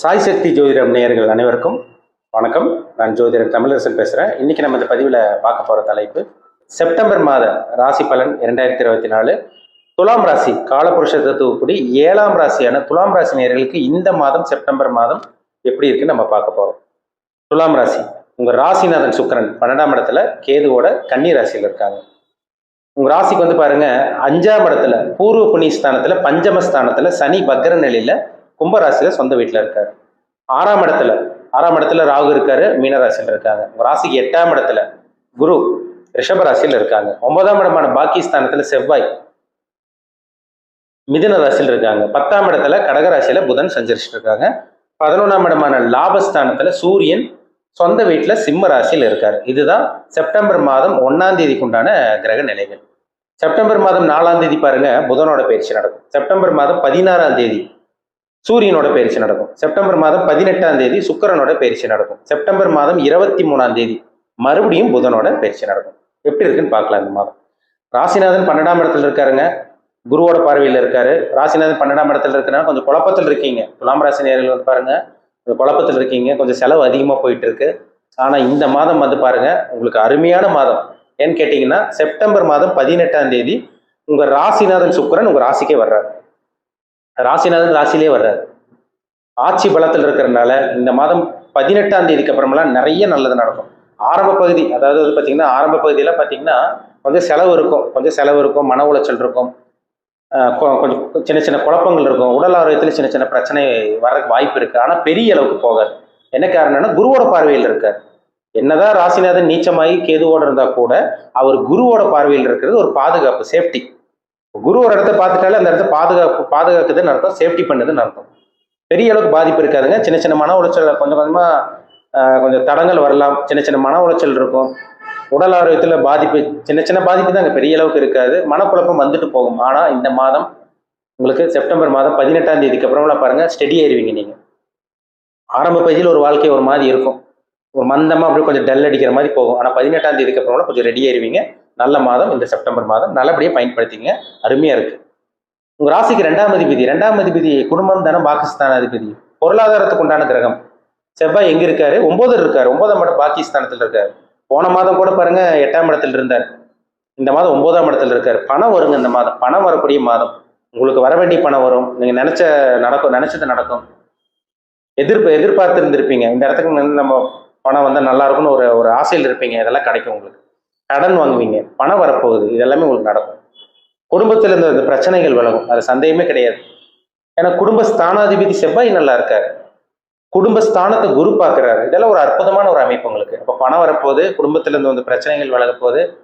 சாய் சக்தி ஜோதிடம் நேயர்கள் அனைவருக்கும் வணக்கம். நான் ஜோதிடர் தமிழரசன் பேசுகிறேன் இன்றைக்கி நம்ம இந்த பதிவில் பார்க்க போகிற தலைப்பு செப்டம்பர் மாத ராசி பலன் இரண்டாயிரத்தி இருபத்தி நாலு. துலாம் ராசி காலபுருஷ தத்துவப்படி ஏழாம் ராசியான துலாம் ராசி நேயர்களுக்கு இந்த மாதம் செப்டம்பர் மாதம் எப்படி இருக்குன்னு நம்ம பார்க்க போகிறோம் துலாம் ராசி உங்கள் ராசிநாதன் சுக்கரன் பன்னெண்டாம் இடத்துல கேதுவோட கன்னி ராசியில் இருக்காங்க. உங்கள் ராசிக்கு வந்து பாருங்க அஞ்சாம் இடத்துல பூர்வ புண்ணிய ஸ்தானத்தில் பஞ்சமஸ்தானத்தில் சனி பக்ர நிலையில் கும்பராசியில சொந்த வீட்டில் இருக்கார். ஆறாம் இடத்துல ஆறாம் இடத்துல ராகு இருக்காரு மீனராசியில இருக்காங்க. உங்கள் ராசிக்கு எட்டாம் இடத்துல குரு ரிஷபராசியில் இருக்காங்க. ஒன்பதாம் இடமான பாக்கிஸ்தானத்துல செவ்வாய் மிதுன ராசியில் இருக்காங்க. பத்தாம் இடத்துல கடகராசியில புதன் சஞ்சரிச்சுட்டு இருக்காங்க. பதினொன்றாம் இடமான லாபஸ்தானத்துல சூரியன் சொந்த வீட்டில் சிம்ம ராசியில் இருக்கார். இதுதான் செப்டம்பர் மாதம் ஒன்னாம் தேதிக்கு உண்டான கிரக நிலைகள். செப்டம்பர் மாதம் நாலாம் தேதி பாருங்க புதனோட பயிற்சி நடக்கும். செப்டம்பர் மாதம் பதினாறாம் தேதி சூரியனோட பயிற்சி நடக்கும். செப்டம்பர் மாதம் பதினெட்டாம் தேதி சுக்கிரனோட பயிற்சி நடக்கும். செப்டம்பர் மாதம் இருபத்தி மூணாம் தேதி மறுபடியும் புதனோட பயிற்சி நடக்கும். எப்படி இருக்குன்னு பார்க்கலாம் இந்த மாதம். ராசிநாதன் பன்னெண்டாம் இடத்துல இருக்காருங்க. குருவோட பார்வையில் இருக்காரு. ராசிநாதன் பன்னெண்டாம் இடத்துல இருக்கிறனால கொஞ்சம் குழப்பத்தில் இருக்கீங்க. துலாம் ராசி நேரில் வந்து பாருங்க. கொஞ்சம் குழப்பத்தில் இருக்கீங்க. கொஞ்சம் செலவு அதிகமாக போயிட்டு இருக்கு. ஆனால் இந்த மாதம் வந்து பாருங்க உங்களுக்கு அருமையான மாதம். ஏன்னு கேட்டிங்கன்னா செப்டம்பர் மாதம் பதினெட்டாம் தேதி உங்கள் ராசிநாதன் சுக்கிரன் உங்கள் ராசிக்கே வர்றாரு. ராசிநாதன் ராசிலே வர்றாரு. ஆட்சி பலத்தில் இருக்கிறதுனால இந்த மாதம் பதினெட்டாம் தேதிக்கு அப்புறமெல்லாம் நிறைய நல்லது நடக்கும். ஆரம்ப பகுதி அதாவது வந்து பார்த்தீங்கன்னா ஆரம்ப பகுதியில் பார்த்தீங்கன்னா கொஞ்சம் செலவு இருக்கும். கொஞ்சம் செலவு இருக்கும் மன உளைச்சல் இருக்கும். கொ- கொஞ்சம் சின்ன சின்ன குழப்பங்கள் இருக்கும். உடல் ஆரோக்கியத்தில் சின்ன சின்ன பிரச்சனை வர்றதுக்கு வாய்ப்பு இருக்குது ஆனால் பெரிய அளவுக்கு போகாது. என்ன காரணம்னா குருவோட பார்வையில் இருக்கார். என்னதான் ராசிநாதன் நீச்சமாகி கேதுவோடு இருந்தால் கூட அவர் குருவோட பார்வையில் இருக்கிறது ஒரு பாதுகாப்பு சேஃப்டி குரு ஒரு இடத்த பார்த்துட்டாலே அந்த இடத்த பாதுகாப்பு பாதுகாக்குதுன்னு அர்த்தம் சேஃப்டி பண்ணுதுன்னு அர்த்தம். பெரிய அளவுக்கு பாதிப்பு இருக்காதுங்க. சின்ன சின்ன மன உளைச்சல் கொஞ்சம் கொஞ்சமாக கொஞ்சம் தடங்கள் வரலாம். சின்ன சின்ன மன உளைச்சல் இருக்கும். உடல் ஆரோக்கியத்தில் பாதிப்பு சின்ன சின்ன பாதிப்பு தான் பெரிய அளவுக்கு இருக்காது. மனக்குழப்பம் வந்துட்டு போகும். ஆனால் இந்த மாதம் உங்களுக்கு செப்டம்பர் மாதம் பதினெட்டாம் தேதிக்கு அப்புறம்லாம் பாருங்கள் ஸ்டெடி ஆயிடுவீங்க நீங்கள் ஆரம்ப பகுதியில் ஒரு வாழ்க்கை ஒரு மாதிரி இருக்கும். ஒரு மந்தமாக அப்படியே கொஞ்சம் டல் அடிக்கிற மாதிரி போகும். ஆனால் பதினெட்டாம் தேதிக்கு அப்புறம் கொஞ்சம் ரெடி ஆயிருவீங்க. நல்ல மாதம் இந்த செப்டம்பர் மாதம் நல்லபடியாக பயன்படுத்திங்க அருமையாக இருக்குது உங்கள் ராசிக்கு ரெண்டாம் அதிபதி. ரெண்டாம் அதிபதி குடும்பம் தானே பாகிஸ்தான் அதிபதி பொருளாதாரத்துக்கு உண்டான கிரகம். செவ்வாய் எங்கே இருக்காரு? ஒம்போதில் இருக்காரு. ஒன்பதாம் இடம் பாகிஸ்தானத்தில் இருக்கார். போன மாதம் கூட பாருங்க எட்டாம் இடத்துல இருந்தார். இந்த மாதம் ஒன்பதாம் இடத்துல இருக்கார். பணம் வருங்க இந்த மாதம். பணம் வரக்கூடிய மாதம். உங்களுக்கு வர வேண்டிய பணம் வரும். நீங்கள் நினச்ச நடக்கும் நினச்சது நடக்கும். எதிர்ப்பு எதிர்பார்த்து இருந்திருப்பீங்க இந்த இடத்துக்கு நம்ம பணம் வந்தால் நல்லா இருக்கும்னு ஒரு ஒரு ஆசையில் இருப்பீங்க. இதெல்லாம் கிடைக்கும் உங்களுக்கு. கடன் வாங்குவீங்க. பணம் வரப்போகுது. இதெல்லாமே உங்களுக்கு நடக்கும். குடும்பத்தில் இருந்த இந்த பிரச்சனைகள் விலகும். அது சந்தேகமே கிடையாது. ஏன்னா குடும்ப ஸ்தானாதிபதி செவ்வாய் நல்லா இருக்காரு. குடும்ப ஸ்தானத்தை குரு பார்க்குறாரு. இதெல்லாம் ஒரு அற்புதமான ஒரு அமைப்பு உங்களுக்கு. அப்போ பணம் வரப்போகுது. குடும்பத்தில் இருந்து வந்து பிரச்சனைகள் விலக போகுது.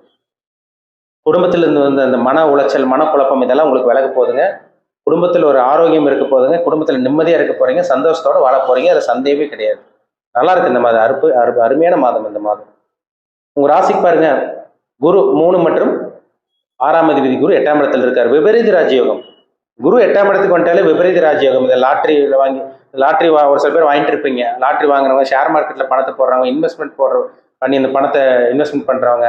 குடும்பத்துல இருந்து வந்து அந்த மன உளைச்சல் மனக்குழப்பம் இதெல்லாம் உங்களுக்கு விலக போகுதுங்க. குடும்பத்தில் ஒரு ஆரோக்கியம் இருக்க போகுதுங்க. குடும்பத்தில் நிம்மதியாக இருக்க போகிறீங்க சந்தோஷத்தோட வாழ போகிறீங்க அது சந்தேகமே கிடையாது. நல்லா இருக்கு இந்த மாதம். அறுப்பு அற்பு அருமையான மாதம் இந்த மாதம். உங்க ராசிக்கு பாருங்க. குரு மூணு மற்றும் ஆறாம் அதிபதி குரு எட்டாம் இடத்துல இருக்காரு. விபரீத ராஜயோகம். குரு எட்டாம் இடத்துக்கு வந்துட்டாலே விபரீத ராஜயோகம். இந்த லாட்ரியில் வாங்கி லாட்ரி வா ஒரு சில பேர் வாங்கிட்டு இருப்பீங்க. லாட்ரி வாங்குறவங்க ஷேர் மார்க்கெட்ல பணத்தை போடுறவங்க இன்வெஸ்ட்மெண்ட் போடுற பண்ணி இந்த பணத்தை இன்வெஸ்ட்மெண்ட் பண்றவங்க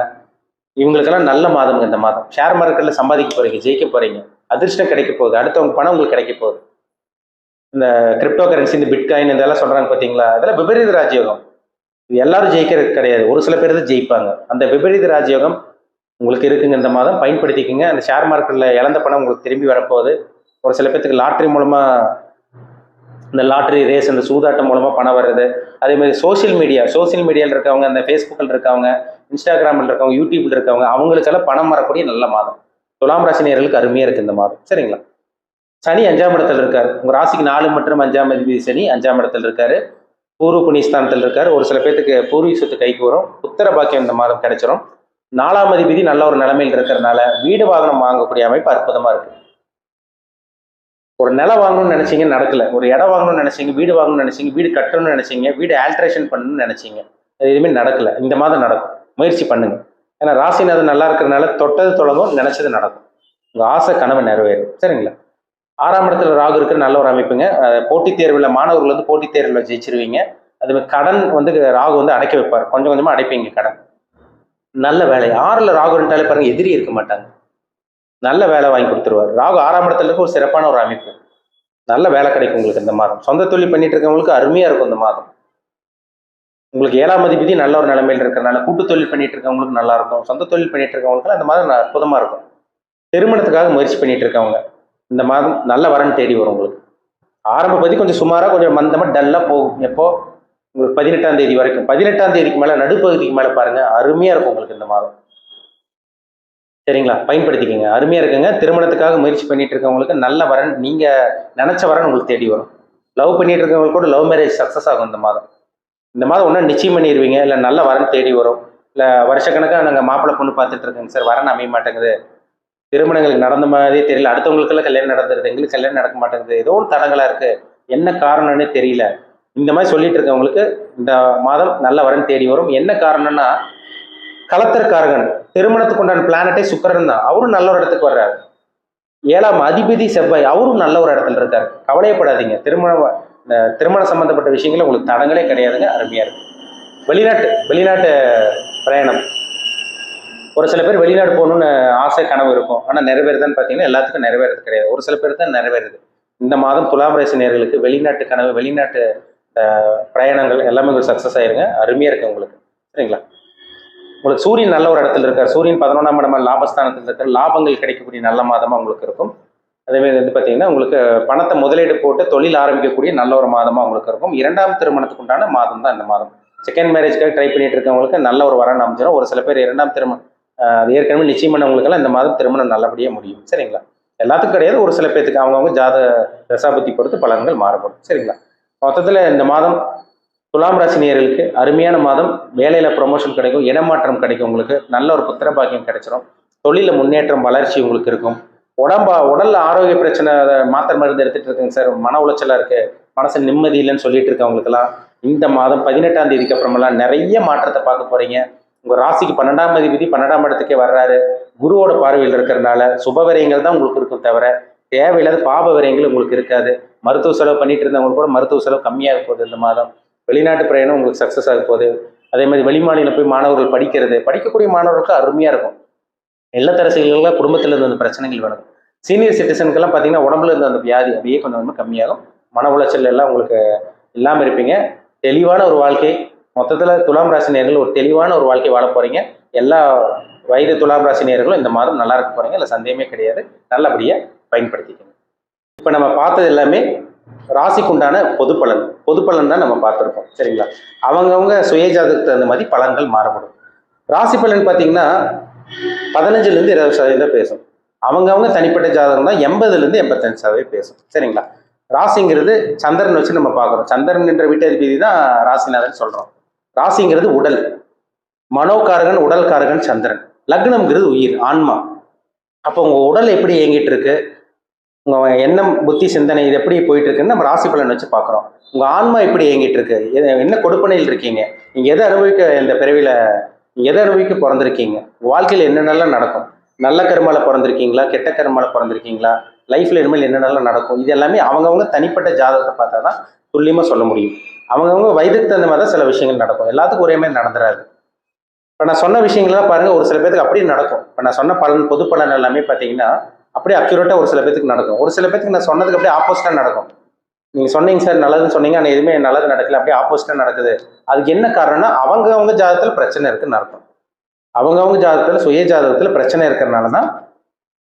இவங்களுக்கெல்லாம் நல்ல மாதம் இந்த மாதம். ஷேர் மார்க்கெட்ல சம்பாதிக்க போறீங்க ஜெயிக்க போறீங்க. அதிர்ஷ்டம் கிடைக்க போகுது. அடுத்தவங்க பணம் உங்களுக்கு கிடைக்க போகுது. இந்த கிரிப்டோ கரன்சி இந்த பிட்காயின் இதெல்லாம் சொல்கிறாங்க பார்த்தீங்களா அதெல்லாம் விபரீத ராஜயோகம். இது எல்லாரும் ஜெயிக்கிறது கிடையாது. ஒரு சில பேர் தான் ஜெயிப்பாங்க. அந்த விபரீத ராஜயோகம் உங்களுக்கு இருக்குங்க. இந்த மாதம் பயன்படுத்திக்கங்க. அந்த ஷேர் மார்க்கெட்டில் இழந்த பணம் உங்களுக்கு திரும்பி வரப்போகுது. ஒரு சில பேர்த்துக்கு லாட்ரி மூலமாக இந்த லாட்ரி ரேஸ் இந்த சூதாட்டம் மூலமாக பணம் வருது. அதே மாதிரி சோஷியல் மீடியா சோஷியல் மீடியாவில் இருக்கவங்க அந்த ஃபேஸ்புக்கில் இருக்கவங்க இன்ஸ்டாகிராமில் இருக்கவங்க யூடியூப்பில் இருக்கவங்க அவங்களுக்கெல்லாம் பணம் வரக்கூடிய நல்ல மாதம். துலாம் ராசி அருமையாக இருக்குது இந்த மாதம். சரிங்களா? சனி அஞ்சாம் இடத்துல இருக்காரு. உங்க ராசிக்கு நாலு மற்றும் அஞ்சாம் அதிபதி சனி அஞ்சாம் இடத்துல இருக்காரு. பூர்வ புண்ணியஸ்தானத்தில் இருக்காரு. ஒரு சில பேர்த்துக்கு பூர்வீக சொத்து கைக்கு வரும் உத்தர பாக்கியம் இந்த மாதம் கிடைச்சிரும். நாலாம் அதிபதி நல்ல ஒரு நிலைமையில் இருக்கிறதுனால வீடு வாகனம் வாங்கக்கூடிய அமைப்பு அற்புதமா இருக்கு. ஒரு நிலம் வாங்கணும்னு நினைச்சீங்க நடக்கல. ஒரு இடம் வாங்கணும்னு நினைச்சீங்க வீடு வாங்கணும்னு நினைச்சீங்க வீடு கட்டணும்னு நினைச்சீங்க வீடு ஆல்ட்ரேஷன் பண்ணணும்னு நினைச்சீங்க. அது எதுவுமே நடக்கல. இந்த மாதம் நடக்கும். முயற்சி பண்ணுங்க. ஏன்னா ராசிநாதன் நல்லா இருக்கிறதுனால தொட்டது தொடங்கும் நினைச்சது நடக்கும். உங்க ஆசை கனவு நிறைவேறும். சரிங்களா? ஆறாம் இடத்துல ராகு இருக்கிற நல்ல ஒரு அமைப்புங்க. போட்டித் தேர்வில் மாணவர்கள் வந்து போட்டித் தேர்வில் ஜெயிச்சிருவீங்க. அது மாதிரி கடன் வந்து ராகு வந்து அடைக்க வைப்பார். கொஞ்சம் கொஞ்சமாக அடைப்பீங்க கடன். நல்ல வேலை. ஆறில் ராகு ரெண்டாலே பாருங்க எதிரி இருக்க மாட்டாங்க. நல்ல வேலை வாங்கி கொடுத்துருவார். ராகு ஆறாம் இடத்துல இருக்க ஒரு சிறப்பான ஒரு அமைப்பு. நல்ல வேலை கிடைக்கும் உங்களுக்கு இந்த மாதம். சொந்த தொழில் பண்ணிட்டு இருக்கவங்களுக்கு அருமையாக இருக்கும் இந்த மாதம். உங்களுக்கு ஏழாம் அதிபதி நல்ல ஒரு நிலைமையில் இருக்கிறனால கூட்டு தொழில் பண்ணிட்டு இருக்கவங்களுக்கு நல்லா இருக்கும். சொந்த தொழில் பண்ணிட்டு இருக்கவங்களுக்கு அந்த மாதிரி ந- இருக்கும். திருமணத்துக்காக முயற்சி பண்ணிட்டு இருக்கவங்க. இந்த மாதம் நல்ல வரன் தேடி வரும் உங்களுக்கு. ஆரம்ப பதி கொஞ்சம் சுமாராக கொஞ்சம் மந்தமாக டல்லாக போகும். எப்போ? உங்களுக்கு பதினெட்டாம் தேதி வரைக்கும். பதினெட்டாம் தேதிக்கு மேலே நடுப்பகுதிக்கு மேலே பாருங்க அருமையாக இருக்கும் உங்களுக்கு இந்த மாதம். சரிங்களா? பயன்படுத்திக்கங்க. அருமையாக இருக்குங்க. திருமணத்துக்காக முயற்சி பண்ணிட்டு இருக்கவங்களுக்கு நல்ல வரன் நீங்கள் நினச்ச வரன் உங்களுக்கு தேடி வரும். லவ் பண்ணிட்டு இருக்கவங்களுக்கு கூட லவ் மேரேஜ் சக்ஸஸ் ஆகும் இந்த மாதம். இந்த மாதம் ஒன்றா நிச்சயம் பண்ணிடுவீங்க இல்லை நல்ல வரன் தேடி வரும். இல்லை வருஷக்கணக்காக நாங்கள் மாப்பிள்ளை பொண்ணு பார்த்துட்டு இருக்கோங்க சார். வரன் அமைய மாட்டேங்குது. திருமணங்களுக்கு நடந்த மாதிரியே தெரியல. அடுத்தவங்களுக்கெல்லாம் கல்யாணம் நடந்துருது எங்களுக்கு கல்யாணம் நடக்க மாட்டேங்குது. ஏதோ ஒரு தடங்களாக இருக்குது என்ன காரணம்னு தெரியல. இந்த மாதிரி சொல்லிட்டு இருக்கவங்களுக்கு இந்த மாதம் நல்ல வரன் தேடி வரும். என்ன காரணம்னா களத்திற்காரகன் திருமணத்துக்கு உண்டான பிளானட்டே சுக்கரன் தான். அவரும் நல்ல ஒரு இடத்துக்கு வர்றாரு. ஏழாம் அதிபதி செவ்வாய் அவரும் நல்ல ஒரு இடத்துல இருக்காரு. கவலையப்படாதீங்க. திருமண இந்த சம்பந்தப்பட்ட விஷயங்கள் உங்களுக்கு தடங்களே கிடையாதுங்க. அருமையாக இருக்கு. வெளிநாட்டு வெளிநாட்டு பிரயாணம். ஒரு சில பேர் வெளிநாடு போகணும்னு ஆசை கனவு இருக்கும். ஆனால் நிறைவேறுதான்னு பார்த்தீங்கன்னா எல்லாத்துக்கும் நிறைவேறது கிடையாது. ஒரு சில பேர் தான் நிறைவேறுது. இந்த மாதம் துலாம் ராசி நேர்களுக்கு வெளிநாட்டு கனவு வெளிநாட்டு பிரயாணங்கள் எல்லாமே உங்களுக்கு சக்ஸஸ் ஆயிருங்க. அருமையாக இருக்கு உங்களுக்கு. சரிங்களா? உங்களுக்கு சூரியன் நல்ல ஒரு இடத்துல இருக்கார். சூரியன் பதினொன்றாம் இடமா லாபஸ்தானத்தில் இருக்கார். லாபங்கள் கிடைக்கக்கூடிய நல்ல மாதமாக உங்களுக்கு இருக்கும். அதேமாதிரி வந்து பார்த்தீங்கன்னா உங்களுக்கு பணத்தை முதலீடு போட்டு தொழில் ஆரம்பிக்கக்கூடிய நல்ல ஒரு மாதமாக உங்களுக்கு இருக்கும். இரண்டாம் திருமணத்துக்கு உண்டான மாதம் தான் இந்த மாதம். செகண்ட் மேரேஜ்க்காக ட்ரை பண்ணிட்டு இருக்கவங்களுக்கு நல்ல ஒரு வரன் அமைஞ்சிடும் ஒரு சில பேர் இரண்டாம் திருமணம் அது ஏற்கனவே நிச்சயம் பண்ணவங்களுக்கெல்லாம் இந்த மாதம் திருமணம் நல்லபடியாக முடியும். சரிங்களா? எல்லாத்துக்கும் கிடையாது. ஒரு சில பேர்த்துக்கு அவங்கவுங்க ஜாத தசாபத்தி பொறுத்து பலன்கள் மாறுபடும். சரிங்களா? மொத்தத்தில் இந்த மாதம் துலாம் ராசி நேர்களுக்கு அருமையான மாதம். வேலையில் ப்ரொமோஷன் கிடைக்கும் இடமாற்றம் கிடைக்கும் உங்களுக்கு. நல்ல ஒரு புத்திர பாக்கியம் கிடைச்சிரும். தொழிலில் முன்னேற்றம் வளர்ச்சி உங்களுக்கு இருக்கும். உடம்பா உடல்ல ஆரோக்கிய பிரச்சனை அதை மாத்திரை மருந்து எடுத்துட்டு இருக்கேங்க சார். மன உளைச்சலா இருக்கு. மனசு நிம்மதி இல்லைன்னு சொல்லிட்டு இருக்கவங்களுக்கெல்லாம் இந்த மாதம் பதினெட்டாம் தேதிக்கு அப்புறமெல்லாம் நிறைய மாற்றத்தை பார்க்க போறீங்க. உங்க ராசிக்கு பன்னெண்டாம் அதிபதி பன்னெண்டாம் இடத்துக்கே வர்றாரு. குருவோட பார்வையில் இருக்கிறதுனால சுப விரயங்கள் தான் உங்களுக்கு இருக்கும் தவிர தேவையில்லாத பாப விரயங்கள் உங்களுக்கு இருக்காது. மருத்துவ செலவு பண்ணிட்டு இருந்தவங்களுக்கு கூட மருத்துவ செலவு கம்மியாக போகுது இந்த மாதம். வெளிநாட்டு பிரயாணம் உங்களுக்கு சக்ஸஸ் ஆக போகுது. அதே மாதிரி வெளிமாநிலம் போய் மாணவர்கள் படிக்கிறது படிக்கக்கூடிய மாணவர்களுக்கு அருமையாக இருக்கும். இல்லத்தரசிகளுக்கெல்லாம் குடும்பத்தில் இருந்த அந்த பிரச்சனைகள் வேணும் சீனியர் சிட்டிசனுக்கெல்லாம் பார்த்தீங்கன்னா உடம்புல இருந்த அந்த வியாதி அப்படியே கொஞ்சம் கொஞ்சம் கம்மியாகும். மன உளைச்சல் எல்லாம் உங்களுக்கு இல்லாமல் இருப்பீங்க. தெளிவான ஒரு வாழ்க்கை மொத்தத்தில் துலாம் ராசி நேர்கள் ஒரு தெளிவான ஒரு வாழ்க்கை வாழ போகிறீங்க எல்லா வயது துலாம் ராசி நேர்களும் இந்த மாதம் நல்லா இருக்க போகிறீங்க இல்லை சந்தேகமே கிடையாது. நல்லபடியாக பயன்படுத்திக்கணும் இப்போ நம்ம பார்த்தது எல்லாமே ராசிக்குண்டான பொது பலன். பொது பலன் தான் நம்ம பார்த்துருக்கோம். சரிங்களா? அவங்கவுங்க சுயஜாதகத்துக்கு தகுந்த மாதிரி பலன்கள் மாறுபடும் ராசி பலன் பார்த்தீங்கன்னா பதினஞ்சுலேருந்து இருபது சதவீதம் பேசும். அவங்கவுங்க தனிப்பட்ட ஜாதகம் தான் எண்பதுலேருந்து எண்பத்தஞ்சு சதவீதம் பேசும். சரிங்களா? ராசிங்கிறது சந்திரன் வச்சு நம்ம பார்க்குறோம். சந்திரன் என்ற வீட்டதிபதி தான் ராசிநாதன் சொல்கிறோம் ராசிங்கிறது உடல். மனோகாரகன் உடல்காரகன் சந்திரன். லக்னம்ங்கிறது உயிர் ஆன்மா. அப்போ உங்கள் உடல் எப்படி இயங்கிட்டு இருக்கு உங்கள் எண்ணம் புத்தி சிந்தனை இது எப்படி போயிட்டு இருக்குன்னு நம்ம ராசி பலன் வச்சு பார்க்குறோம். உங்கள் ஆன்மா எப்படி இயங்கிட்டு இருக்கு எது- என்ன கொடுப்பனையில் இருக்கீங்க? நீங்கள் எதை அனுபவிக்க இந்த பிறவியில் நீங்கள் எதை அனுபவிக்க பிறந்திருக்கீங்க? வாழ்க்கையில் என்னென்னலாம் நடக்கும்? நல்ல கருமால பிறந்திருக்கீங்களா? கெட்ட கருமால பிறந்திருக்கீங்களா? லைஃப்ல இனிமேல் என்னென்னலாம் நடக்கும் இது எல்லாமே அவங்கவுங்க தனிப்பட்ட ஜாதகத்தை பார்த்தா தான் துல்லியமாக சொல்ல முடியும். அவங்கவுங்க வயதுக்கு தகுந்த மாதிரி தான் சில விஷயங்கள் நடக்கும். எல்லாத்துக்கும் ஒரே மாதிரி நடந்துடாது இப்போ நான் சொன்ன விஷயங்கள்லாம் பாருங்கள் ஒரு சில பேருக்கு அப்படியே நடக்கும். இப்போ நான் சொன்ன பலன் பொது பலன் எல்லாமே பார்த்தீங்கன்னா அப்படியே அக்யூரேட்டாக ஒரு சில பேத்துக்கு நடக்கும். ஒரு சில பேத்துக்கு நான் சொன்னதுக்கு அப்படியே ஆப்போசிட்டாக நடக்கும். நீங்கள் சொன்னீங்க சார் நல்லதுன்னு சொன்னீங்க ஆனால் எதுவுமே நல்லது நடக்கல அப்படியே ஆப்போசிட்டாக நடக்குது. அதுக்கு என்ன காரணம்னா அவங்கவுங்க ஜாதகத்தில் பிரச்சனை இருக்குன்னு அர்த்தம். அவங்கவுங்க ஜாதகத்தில் சுய ஜாதகத்தில் பிரச்சனை இருக்கிறனால தான்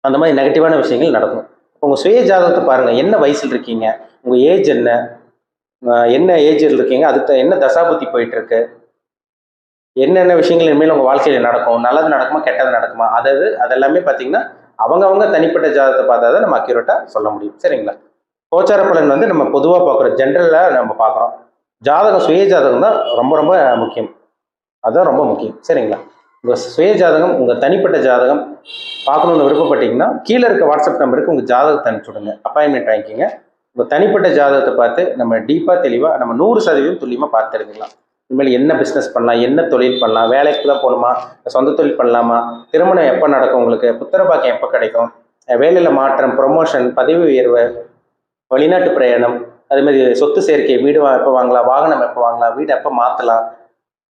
அந்த மாதிரி நெகட்டிவான விஷயங்கள் நடக்கும். உங்கள் சுய ஜாதகத்தை பாருங்கள் என்ன வயசில் இருக்கீங்க? உங்கள் ஏஜ் என்ன? என்ன ஏஜில் இருக்கீங்க? அதுக்கு என்ன தசாபுத்தி போயிட்டுருக்கு? என்னென்ன விஷயங்கள் இனிமேல் உங்கள் வாழ்க்கையில் நடக்கும்? நல்லது நடக்குமா கெட்டது நடக்குமா? அதாவது அதெல்லாமே பார்த்தீங்கன்னா அவங்கவங்க தனிப்பட்ட ஜாதகத்தை பார்த்தா தான் நம்ம அக்யூரேட்டாக சொல்ல முடியும். சரிங்களா? கோச்சார பலன் வந்து நம்ம பொதுவாக பார்க்குறோம் ஜென்ரலாக நம்ம பார்க்குறோம் ஜாதகம் சுய ஜாதகம் தான் ரொம்ப ரொம்ப முக்கியம். அதுதான் ரொம்ப முக்கியம். சரிங்களா? உங்கள் சுய ஜாதகம் உங்கள் தனிப்பட்ட ஜாதகம் பார்க்கணுன்னு விருப்பப்பட்டீங்கன்னா கீழே இருக்க வாட்ஸ்அப் நம்பருக்கு உங்கள் ஜாதகத்தை அனுப்பிச்சுடுங்க. அப்பாயின்மெண்ட் வாங்கிக்கிங்க. உங்கள் தனிப்பட்ட ஜாதகத்தை பார்த்து நம்ம டீப்பாக தெளிவாக நம்ம நூறு சதவீதம் துல்லியமாக பார்த்து எடுக்கலாம் இனிமேல் என்ன பிஸ்னஸ் பண்ணலாம் என்ன தொழில் பண்ணலாம் வேலைக்கு தான் போகணுமா சொந்த தொழில் பண்ணலாமா திருமணம் எப்போ நடக்கும் உங்களுக்கு புத்திர பாக்கியம் எப்போ கிடைக்கும் வேலையில் மாற்றம் ப்ரொமோஷன் பதவி உயர்வு வெளிநாட்டு பிரயாணம் அதேமாதிரி சொத்து சேர்க்கை வீடு வா- எப்போ வாங்கலாம் வாகனம் எப்போ வாங்கலாம் வீடு எப்போ மாற்றலாம்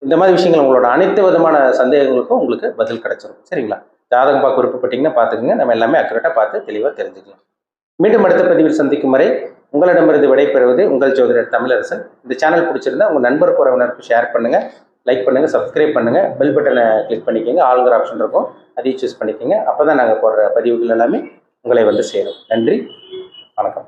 இந்த மாதிரி விஷயங்கள் உங்களோட அனைத்து விதமான சந்தேகங்களுக்கும் உங்களுக்கு பதில் கிடைச்சிரும். சரிங்களா? ஜாதகம் பார்க்க விருப்பப்பட்டீங்கன்னா பார்த்துக்குங்க. நம்ம எல்லாமே அக்குரேட்டாக பார்த்து தெளிவாக தெரிஞ்சுக்கலாம். மீண்டும் அடுத்த பதிவில் சந்திக்கும் வரை உங்களிடமிருந்து விடைபெறுவது உங்கள் ஜோதிடர் தமிழரசன். இந்த சேனல் பிடிச்சிருந்தா உங்கள் நண்பர் உறவினருக்கு ஷேர் பண்ணுங்கள் லைக் பண்ணுங்கள் சப்ஸ்கிரைப் பண்ணுங்கள் பெல் பட்டனை கிளிக் பண்ணிக்கோங்க. ஆளுங்கிற ஆப்ஷன் இருக்கும். அதையும் சூஸ் பண்ணிக்கோங்க. அப்போ தான் நாங்கள் போடுற பதிவுகள் எல்லாமே உங்களை வந்து சேரும். நன்றி. வணக்கம்.